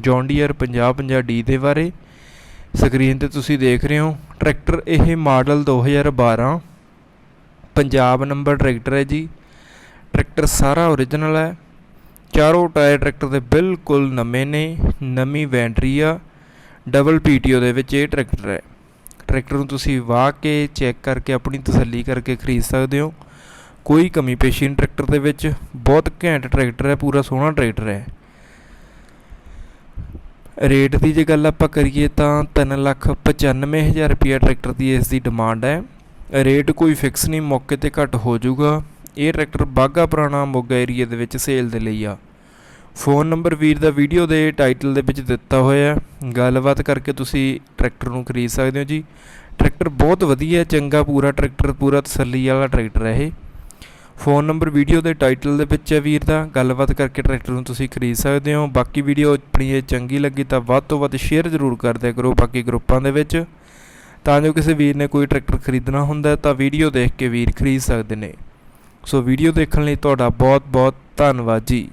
John Deere 5050D ਦੇ ਬਾਰੇ। Screen ਤੇ ਤੁਸੀਂ ਦੇਖ ਰਹੇ ਹੋ ਟਰੈਕਟਰ ਇਹ ਮਾਡਲ 2012 ਪੰਜਾਬ ਨੰਬਰ ਟਰੈਕਟਰ ਹੈ ਜੀ। ਟਰੈਕਟਰ ਸਾਰਾ ਓਰੀਜਨਲ ਹੈ। ਚਾਰੋਂ ਟਾਇਰ ਟਰੈਕਟਰ ਦੇ ਬਿਲਕੁਲ ਨਵੇਂ ਨੇ, ਨਵੀਂ ਬੈਟਰੀ ਆ। ਡਬਲ ਪੀਟੀਓ ਦੇ ਵਿੱਚ ਇਹ ਟਰੈਕਟਰ ਹੈ। ਟਰੈਕਟਰ ਨੂੰ ਤੁਸੀਂ ਵਾਹ ਕੇ ਚੈੱਕ ਕਰਕੇ ਆਪਣੀ ਤਸੱਲੀ ਕਰਕੇ ਖਰੀਦ ਸਕਦੇ ਹੋ। ਕੋਈ ਕਮੀ ਪੇਸ਼ੀ ਨਹੀਂ ਟਰੈਕਟਰ ਦੇ ਵਿੱਚ। ਬਹੁਤ ਘੈਂਟ ਟਰੈਕਟਰ ਹੈ, ਪੂਰਾ ਸੋਹਣਾ ਟਰੈਕਟਰ ਹੈ। ਰੇਟ ਦੀ ਜੇ ਗੱਲ ਆਪਾਂ ਕਰੀਏ ਤਾਂ 395000 ਰੁਪਏ ਟਰੈਕਟਰ ਦੀ ਇਸ ਦੀ ਡਿਮਾਂਡ ਹੈ। ਰੇਟ ਕੋਈ ਫਿਕਸ ਨਹੀਂ, ਮੌਕੇ ਤੇ ਘੱਟ ਹੋ ਜਾਊਗਾ। ਇਹ ਟਰੈਕਟਰ ਬਾਗਾ ਪੁਰਾਣਾ ਮੋਗਾ ਏਰੀਆ ਦੇ ਵਿੱਚ ਸੇਲ ਦੇ ਲਈ ਆ। ਫੋਨ ਨੰਬਰ ਵੀਰ ਦਾ ਵੀਡੀਓ ਦੇ ਟਾਈਟਲ ਦੇ ਵਿੱਚ ਦਿੱਤਾ ਹੋਇਆ ਹੈ। ਗੱਲਬਾਤ ਕਰਕੇ ਤੁਸੀਂ ਟਰੈਕਟਰ ਨੂੰ ਖਰੀਦ ਸਕਦੇ ਹੋ ਜੀ। ਟਰੈਕਟਰ ਬਹੁਤ ਵਧੀਆ, ਚੰਗਾ, ਪੂਰਾ ਟਰੈਕਟਰ, ਪੂਰਾ ਤਸੱਲੀ ਵਾਲਾ ਟਰੈਕਟਰ ਹੈ ਇਹ। ਫੋਨ ਨੰਬਰ ਵੀਡੀਓ ਦੇ ਟਾਈਟਲ ਦੇ ਵਿੱਚ ਹੈ ਵੀਰ ਦਾ। ਗੱਲਬਾਤ ਕਰਕੇ ਟਰੈਕਟਰ ਨੂੰ ਤੁਸੀਂ ਖਰੀਦ ਸਕਦੇ ਹੋ। ਬਾਕੀ ਵੀਡੀਓ ਆਪਣੀ ਇਹ ਚੰਗੀ ਲੱਗੀ ਤਾਂ ਵੱਧ ਤੋਂ ਵੱਧ ਸ਼ੇਅਰ ਜ਼ਰੂਰ ਕਰ ਦਿਆ ਕਰੋ ਬਾਕੀ ਗਰੁੱਪਾਂ ਦੇ ਵਿੱਚ। ਤਾਂ ਜੋ ਕਿਸੇ ਵੀਰ ਨੇ ਕੋਈ ਟਰੈਕਟਰ ਖਰੀਦਣਾ ਹੁੰਦਾ ਤਾਂ ਵੀਡੀਓ ਦੇਖ ਕੇ ਵੀਰ ਖਰੀਦ ਸਕਦੇ ਨੇ। ਸੋ ਵੀਡੀਓ ਦੇਖਣ ਲਈ ਤੁਹਾਡਾ ਬਹੁਤ ਬਹੁਤ ਧੰਨਵਾਦ ਜੀ।